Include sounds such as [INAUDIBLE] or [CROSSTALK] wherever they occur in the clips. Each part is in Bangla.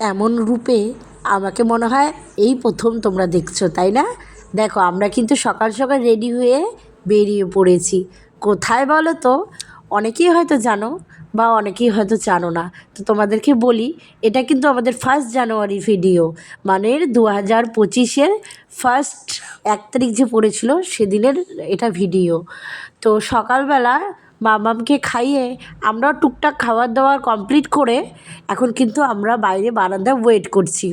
এমন রূপে আমাকে মনে হয় এই প্রথম তোমরা দেখছ, তাই না? দেখো, আমরা কিন্তু সকাল সকাল রেডি হয়ে বেরিয়ে পড়েছি। কোথায় বলো তো? অনেকেই হয়তো জানো বা অনেকেই হয়তো জানো না। তো তোমাদেরকে বলি, এটা কিন্তু আমাদের ফার্স্ট জানুয়ারি ভিডিও মানে দু হাজার পঁচিশের ফার্স্ট এক তারিখ যে পড়েছিল, সেদিনের এটা ভিডিও তো সকালবেলা মামামকে খাইয়ে আমরাও টুকটাক খাবার দাবার কমপ্লিট করে এখন কিন্তু আমরা বাইরে বারান্দায় ওয়েট করছি।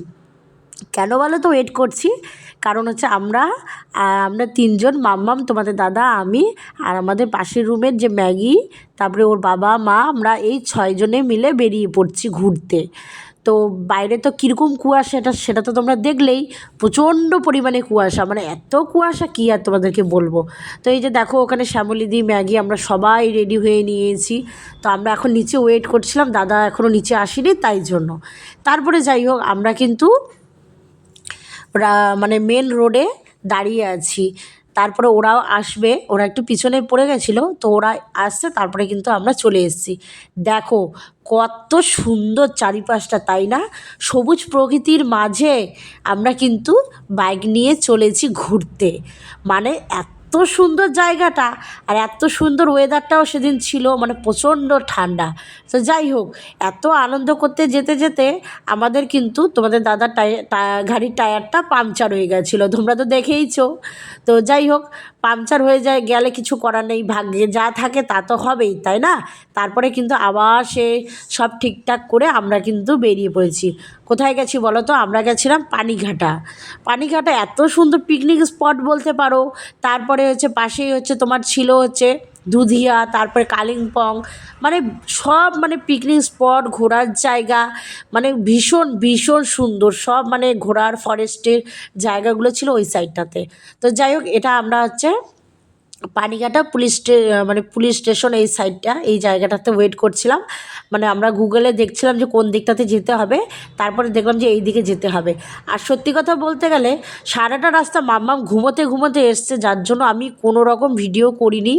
কেন বলো তো ওয়েট করছি? কারণ হচ্ছে আমরা আমরা তিনজন, মাম্মাম, তোমাদের দাদা, আমি আর আমাদের পাশের রুমের যে ম্যাগি, তারপরে ওর বাবা, মা, আমরা এই ছয়জনে মিলে বেরিয়ে পড়ছি ঘুরতে। তো বাইরে তো কীরকম কুয়াশা এটা, সেটা তো তোমরা দেখলেই প্রচণ্ড পরিমাণে কুয়াশা মানে এত কুয়াশা কী আর তোমাদেরকে বলব? তো এই যে দেখো, ওখানে শ্যামলিদি ম্যাগি আমরা সবাই রেডি হয়ে নিয়েছি। তো আমরা এখন নিচে ওয়েট করছিলাম, দাদা এখনও নিচে আসেনি তাই জন্য। তারপরে যাই হোক, আমরা কিন্তু মানে মেন রোডে দাঁড়িয়ে আছি। তারপরে ওরাও আসবে, ওরা একটু পিছনে পড়ে গেছিল, তো ওরা আসছে, তারপরে কিন্তু আমরা চলে এসেছি। দেখো, কত সুন্দর চারিপাশটা, তাই না? সবুজ প্রকৃতির মাঝে আমরা কিন্তু বাইক নিয়ে চলেছি ঘুরতে। মানে এত এত সুন্দর জায়গাটা আর এত সুন্দর ওয়েদারটাও সেদিন ছিল মানে প্রচণ্ড ঠান্ডা। তো যাই হোক, এত আনন্দ করতে যেতে যেতে আমাদের কিন্তু তোমাদের দাদার টায়ার গাড়ির টায়ারটা পাংচার হয়ে গেছিল, তোমরা তো দেখেইছো। তো যাই হোক, পাংচার হয়ে যায়, গেলে কিছু করার নেই, ভাগ্যে যা থাকে তা তো হবেই, তাই না? তারপরে কিন্তু আবার সে সব ঠিকঠাক করে আমরা কিন্তু বেরিয়ে পড়েছি। কোথায় গেছি বলো তো? আমরা গেছিলাম পানিঘাটা। পানিঘাটা এত সুন্দর পিকনিক স্পট বলতে পারো, তারপরে হচ্ছে পাশেই হচ্ছে তোমার ছিল হচ্ছে দুধিয়া, তারপরে কালিম্পং মানে সব মানে পিকনিক স্পট ঘোরার জায়গা মানে ভীষণ ভীষণ সুন্দর। সব মানে ঘোরার ফরেস্টের জায়গাগুলো ছিল ওই সাইডটাতে তো যাই হোক, এটা আমরা হচ্ছে পানিঘাটা পুলিশ মানে পুলিশ স্টেশন এই সাইডটা, এই জায়গাটাতে ওয়েট করছিলাম। মানে আমরা গুগলে দেখছিলাম যে কোন দিকটাতে যেতে হবে, তারপরে দেখলাম যে এই দিকে যেতে হবে। আর সত্যি কথা বলতে গেলে, সারাটা রাস্তা মাম্মাম ঘুমোতে ঘুমোতে এসছে, যার জন্য আমি কোনো রকম ভিডিও করিনি।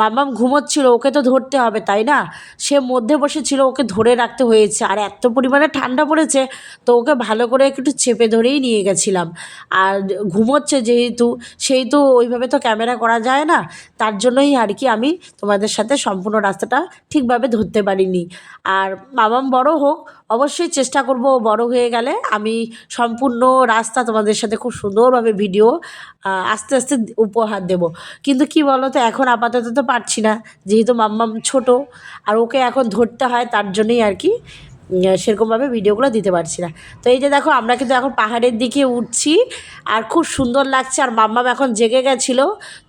মাম্মাম ঘুমোচ্ছিল, ওকে তো ধরতে হবে, তাই না? সে মধ্যে বসেছিল ওকে ধরে রাখতে হয়েছে। আর এত পরিমাণে ঠান্ডা পড়েছে, তো ওকে ভালো করে একটু চেপে ধরেই নিয়ে গেছিলাম। আর ঘুমোচ্ছে যেহেতু, সেই তো ওইভাবে তো ক্যামেরা করা যায় না। তার জন্যই আর কি আমি তোমাদের সাথে সম্পূর্ণ রাস্তাটা ঠিকভাবে ধরতে পারিনি। আর মামাম বড় হোক, অবশ্যই চেষ্টা করব বড় হয়ে গেলে। আমি সম্পূর্ণ রাস্তা তোমাদের সাথে খুব সুন্দরভাবে ভিডিও আস্তে আস্তে উপহার দেব। কিন্তু কি বলো তো এখন আপাতত তো পারছি না। যেহেতু মাম্মাম ছোট, আর ওকে এখন ধরতে হয়, তার জন্যই আর কি সেরকমভাবে ভিডিওগুলো দিতে পারছি না। তো এই যে দেখো, আমরা কিন্তু এখন পাহাড়ের দিকে উঠছি আর খুব সুন্দর লাগছে। আর মাম্মাম এখন জেগে গেছিল,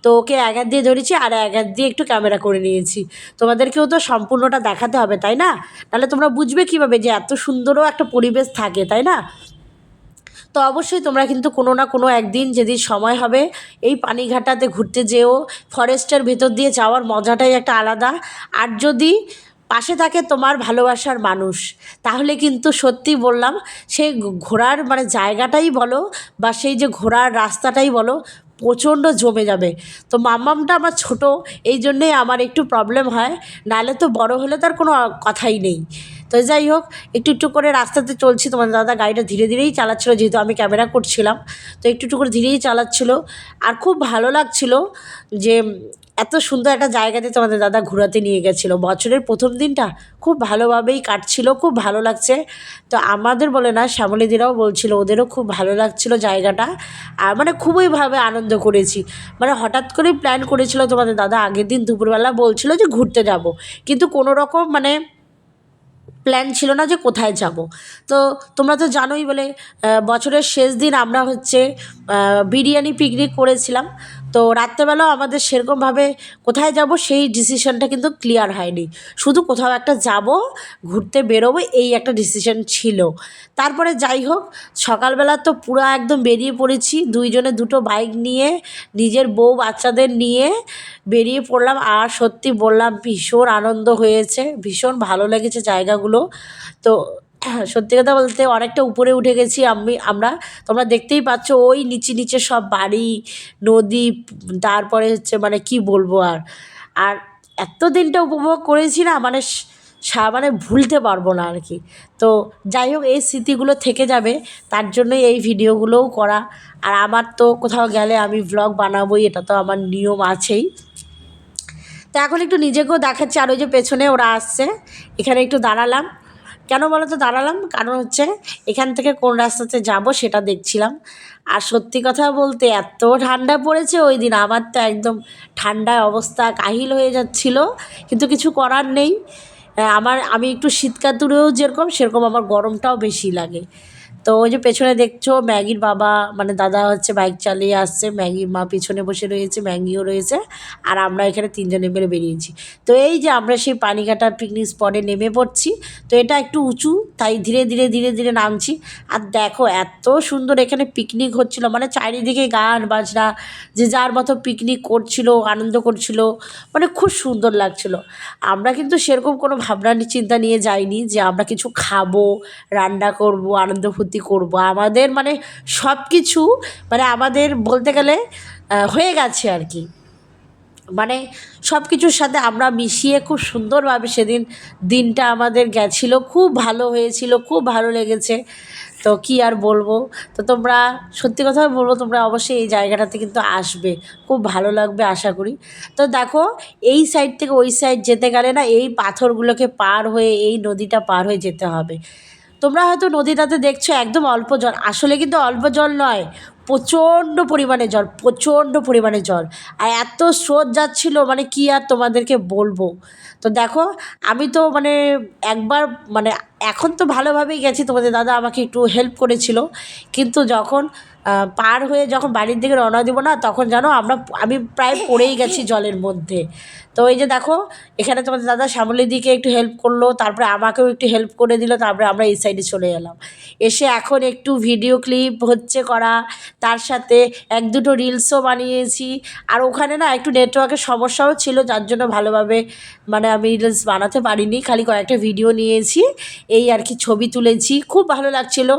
তো ওকে এক হাত দিয়ে ধরেছি আর এক হাত দিয়ে একটু ক্যামেরা করে নিয়েছি। তোমাদেরকেও তো সম্পূর্ণটা দেখাতে হবে, তাই না? তাহলে তোমরা বুঝবে কীভাবে যে এত সুন্দরও একটা পরিবেশ থাকে, তাই না? তো অবশ্যই তোমরা কিন্তু কোনো না কোনো একদিন যেদিন সময় হবে, এই পানিঘাটাতে ঘুরতে যেও। ফরেস্টের ভেতর দিয়ে যাওয়ার মজাটাই একটা আলাদা। আর যদি পাশে থাকে তোমার ভালোবাসার মানুষ। তাহলে কিন্তু সত্যি বললাম, সেই ঘোরার মানে জায়গাটাই বলো বা সেই যে ঘোরার রাস্তাটাই বলো, প্রচণ্ড জমে যাবে। তো মাম্মামটা আমার ছোট, এই জন্যেই আমার একটু প্রবলেম হয়। নাহলে তো বড় হলে তার কোনো কথাই নেই। তো যাই হোক, একটু একটু করে রাস্তাতে চলছি। তোমার দাদা গাড়িটা ধীরে ধীরেই চালাচ্ছিলো, যেহেতু আমি ক্যামেরা করছিলাম। তো একটু একটু করে ধীরেই চালাচ্ছিলো। আর খুব ভালো লাগছিল যে এত সুন্দর একটা জায়গাতে তোমাদের দাদা ঘোরাতে নিয়ে গেছিল। বছরের প্রথম দিনটা খুব ভালোভাবেই কাটছিল, খুব ভালো লাগছে। তো আমাদের বলে না, শ্যামলীদিরাও বলছিল, ওদেরও খুব ভালো লাগছিল জায়গাটা। আর মানে খুবইভাবে আনন্দ করেছি। মানে হঠাৎ করেই প্ল্যান করেছিল তোমাদের দাদা আগের দিন দুপুরবেলা বলছিল যে ঘুরতে যাব। কিন্তু কোনো রকম মানে প্ল্যান ছিল না যে কোথায় যাব। তো তোমরা তো জানোই বলে বছরের শেষ দিন আমরা হচ্ছে বিরিয়ানি পিকনিক করেছিলাম। তো রাত্রেবেলাও আমাদের সেরকমভাবে কোথায় যাব সেই ডিসিশানটা কিন্তু ক্লিয়ার হয়নি। শুধু কোথাও একটা যাব, ঘুরতে বেরোবো, এই একটা ডিসিশান ছিল। তারপরে যাই হোক, সকালবেলা তো পুরো একদম বেরিয়ে পড়েছি। দুইজনে দুটো বাইক নিয়ে, নিজের বউ বাচ্চাদের নিয়ে বেরিয়ে পড়লাম। আর সত্যি বললাম, ভীষণ আনন্দ হয়েছে, ভীষণ ভালো লেগেছে জায়গাগুলো। তো সত্যি কথা বলতে অনেকটা উপরে উঠে গেছি। আমি, আমরা, তোমরা দেখতেই পাচ্ছ ওই নিচে নিচে সব বাড়ি, নদী, তারপরে হচ্ছে মানে কি বলব আর। আর এত দিনটা উপভোগ করেছি না মানে সা মানে ভুলতে পারব না আর কি। তো যাই হোক, এই স্মৃতিগুলো থেকে যাবে, তার জন্যই এই ভিডিওগুলোও করা। আর আমার তো কোথাও গেলে আমি ব্লগ বানাবোই, এটা তো আমার নিয়ম আছেই। তো এখন একটু নিজেকেও দেখাচ্ছি, আর ওই যে পেছনে ওরা আসছে, এখানে একটু দাঁড়ালাম। কেন বলো তো? দাঁড়ালাম। কারণ হচ্ছে এখান থেকে কোন রাস্তাতে যাব সেটা দেখছিলাম। আর সত্যি কথা বলতে এত ঠান্ডা পড়েছে ওই দিন। আমার তো একদম ঠান্ডায় অবস্থা কাহিল হয়ে যাচ্ছিল। কিন্তু কিছু করার নেই। আমার, আমি একটু শীতকাতুরেও যেরকম, সেরকম আমার গরমটাও বেশি লাগে। তো ওই যে পেছনে দেখছ ম্যাগির বাবা মানে দাদা হচ্ছে বাইক চালিয়ে আসছে ম্যাগির মা পিছনে বসে রয়েছে, ম্যাগিও রয়েছে, আর আমরা এখানে তিনজনে মিলে বেরিয়েছি। তো এই যে আমরা সেই পানিঘাটা পিকনিক স্পটে নেমে পড়ছি, তো এটা একটু উঁচু, তাই ধীরে ধীরে ধীরে ধীরে নামছি। আর দেখো এত সুন্দর এখানে পিকনিক হচ্ছিল মানে চারিদিকে গান বাজনা, যে যার মতো পিকনিক করছিল, আনন্দ করছিল মানে খুব সুন্দর লাগছিল। আমরা কিন্তু সেরকম কোনো ভাবনা চিন্তা নিয়ে যাইনি যে আমরা কিছু খাব, রান্না করব, আনন্দ ফুর্তি করব। আমাদের মানে সব কিছু মানে আমাদের বলতে গেলে হয়ে গেছে আর কি। মানে সব কিছুর সাথে আমরা মিশিয়ে খুব সুন্দরভাবে সেদিন দিনটা আমাদের গেছিল। খুব ভালো হয়েছিল, খুব ভালো লেগেছে। তো কি আর বলব? তো তোমরা, সত্যি কথা বলব, তোমরা অবশ্যই এই জায়গাটাতে কিন্তু আসবে। খুব ভালো লাগবে, আশা করি। তো দেখো, এই সাইড থেকে ওই সাইড যেতে গেলে না, এই পাথরগুলোকে পার হয়ে, এই নদীটা পার হয়ে যেতে হবে। তোমরা হয়তো নদীটাতে দেখছ একদম অল্প জল। আসলে কিন্তু অল্প জল নয়, প্রচণ্ড পরিমাণে জল, প্রচণ্ড পরিমাণে জল। আর এত স্রোত যাচ্ছিল মানে কি আর তোমাদেরকে বলব? তো দেখো, আমি তো মানে একবার মানে এখন তো ভালোভাবেই গেছি, তোমাদের দাদা আমাকে একটু হেল্প করেছিল। কিন্তু যখন পার হয়ে যখন বাড়ির দিকে রওনা দেবো না, তখন জানো আমরা, আমি প্রায় পড়েই গেছি জলের মধ্যে। তো এই যে দেখো, এখানে তোমাদের দাদা শ্যামলির দিকে একটু হেল্প করল, তারপরে আমাকেও একটু হেল্প করে দিল, তারপরে আমরা এই সাইডে চলে এলাম। এসে এখন একটু ভিডিও ক্লিপ হচ্ছে করা, তার সাথে এক দুটো রিলসও বানিয়েছি। আর ওখানে না একটু নেটওয়ার্কের সমস্যাও ছিল, যার জন্য ভালোভাবে মানে আমি রিলস বানাতে পারিনি, খালি কয়েকটা ভিডিও নিয়েছি। এই আর কি ছবি তুলেছি, খুব ভালো লাগছিল।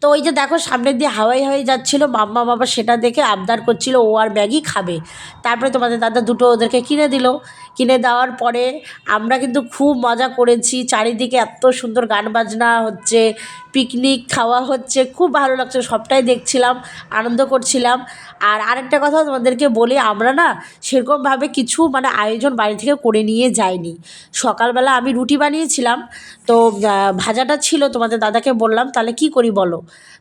তো ওই যে দেখো সামনের দিয়ে হাওয়াই হাওয়াই যাচ্ছিল, মাম্মা বাবা সেটা দেখে আবদার করছিল, ও আর ম্যাগি খাবে। তারপরে তোমাদের দাদা দুটো ওদেরকে কিনে দিল। কিনে দেওয়ার পরে আমরা কিন্তু খুব মজা করেছি। চারিদিকে এত সুন্দর গান বাজনা হচ্ছে পিকনিক খাওয়া হচ্ছে, খুব ভালো লাগছে, সবটাই দেখছিলাম, আনন্দ করছিলাম। আর আরেকটা কথা তোমাদেরকে বলি, আমরা না সেরকমভাবে কিছু মানে আয়োজন বাড়ি থেকে করে নিয়ে যাইনি। সকালবেলা আমি রুটি বানিয়েছিলাম, তো ভাজাটা ছিল, তোমাদের দাদাকে বললাম, তাহলে কি করি বলো?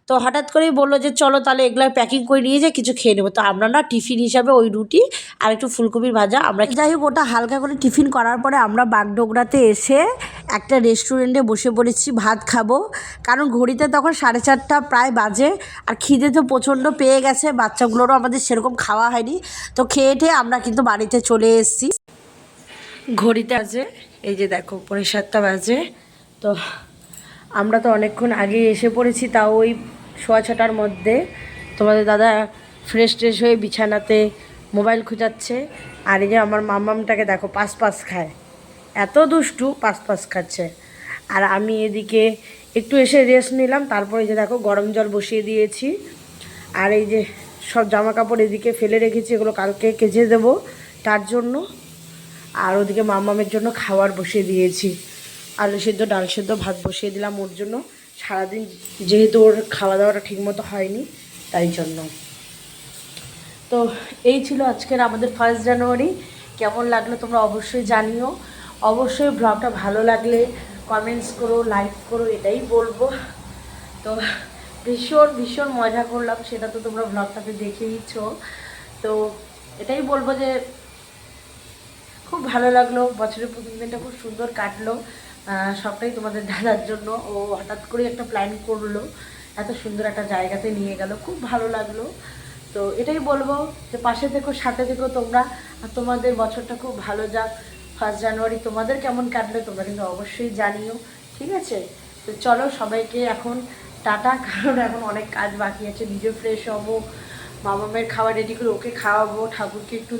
তো হঠাৎ করেই বলল যে, চলো তাহলে এগুলো প্যাকিং করে নিয়ে যাই কিছু খেয়ে নেব। তো আমরা না টিফিন হিসাবে ওই রুটি আর একটু ফুলকপির ভাজা, আমরা যাই। হোক, ওটা হালকা করে টিফিন করার পরে আমরা বাগডোগরাতে এসে একটা রেস্টুরেন্টে বসে পড়েছি, ভাত খাব। কারণ ঘড়িতে তখন সাড়ে চারটা প্রায় বাজে, আর খিদে তো প্রচণ্ড পেয়ে গেছে, বাচ্চাগুলোরও আমাদের সেরকম খাওয়া হয়নি। তো খেয়ে টেয়ে আমরা কিন্তু বাড়িতে চলে এসেছি। ঘড়িতে আছে এই যে দেখো পরে সাতটা বাজে। তো আমরা তো অনেকক্ষণ আগে এসে পড়েছি, তাও ওই সোয়া ছটার মধ্যে। তোমাদের দাদা ফ্রেশ ট্রেশ হয়ে বিছানাতে মোবাইল খুঁজাচ্ছে, আর এই যে আমার মামামটাকে দেখো পাস পাস খায়। এত দুষ্টু পাস পাস খাচ্ছে। আর আমি এদিকে একটু এসে রেস্ট নিলাম, তারপরে যে দেখো গরম জল বসিয়ে দিয়েছি। আর এই যে সব জামা কাপড় এদিকে ফেলে রেখেছি, এগুলো কালকে কেচে দেবো তার জন্য। আর ওদিকে মামামের জন্য খাবার বসিয়ে দিয়েছি। আলু সেদ্ধ, ডাল সেদ্ধ, ভাত বসিয়ে দিলাম ওর জন্য। সারাদিন যেহেতু ওর খাওয়া দাওয়াটা ঠিকমতো হয়নি, তাই জন্য। তো এই ছিল আজকের আমাদের ফার্স্ট জানুয়ারি কেমন লাগল তোমরা অবশ্যই জানিও। অবশ্যই ব্লগটা ভালো লাগলে কমেন্টস করো লাইক করো, এটাই বলব। তো ভীষণ ভীষণ মজা করলাম, সেটা তো তোমরা ব্লগটাতে দেখেইছ তো এটাই বলব যে খুব ভালো লাগল, বছরের প্রথম দিনটা খুব সুন্দর কাটলো। সবটাই তোমাদের দাদার জন্য। ও হঠাৎ করে একটা প্ল্যান করল, এত সুন্দর একটা জায়গাতে নিয়ে গেল, খুব ভালো লাগল। তো এটাই বলব যে পাশে থেকো, সাথে থেকো তোমরা। আর তোমাদের বছরটা খুব ভালো যাক। ফার্স্ট জানুয়ারি তোমাদের কেমন কাটলো তোমরা কিন্তু অবশ্যই জানিও, ঠিক আছে? তো চলো সবাইকে এখন টাটা, [LAUGHS] কারণ এখন অনেক কাজ বাকি আছে। নিজে ফ্রেশ হব মামামের খাবার রেডি করে ওকে খাওয়াবো, ঠাকুরকে একটু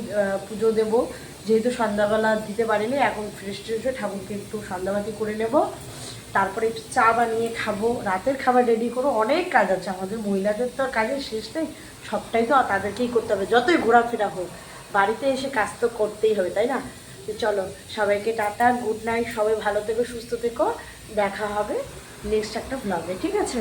পুজো দেবো। যেহেতু সন্ধ্যাবেলা দিতে পারিনি, এখন ফ্রেশ ট্রেশ হয়ে ঠাকুরকে একটু সন্ধ্যাবাতি করে নেব। তারপরে একটু চা বানিয়ে খাব। রাতের খাবার রেডি করো। অনেক কাজ আছে। আমাদের মহিলাদের তো কাজের শেষ নেই। সবটাই তো তাদেরকেই করতে হবে। যতই ঘোরাফেরা হোক, বাড়িতে এসে কাজ তো করতেই হবে, তাই না? তো চলো, সবাইকে টাটা গুড নাইট সবাই ভালো থেকো, সুস্থ থেকো। দেখা হবে নেক্সট একটা ব্লগে ঠিক আছে?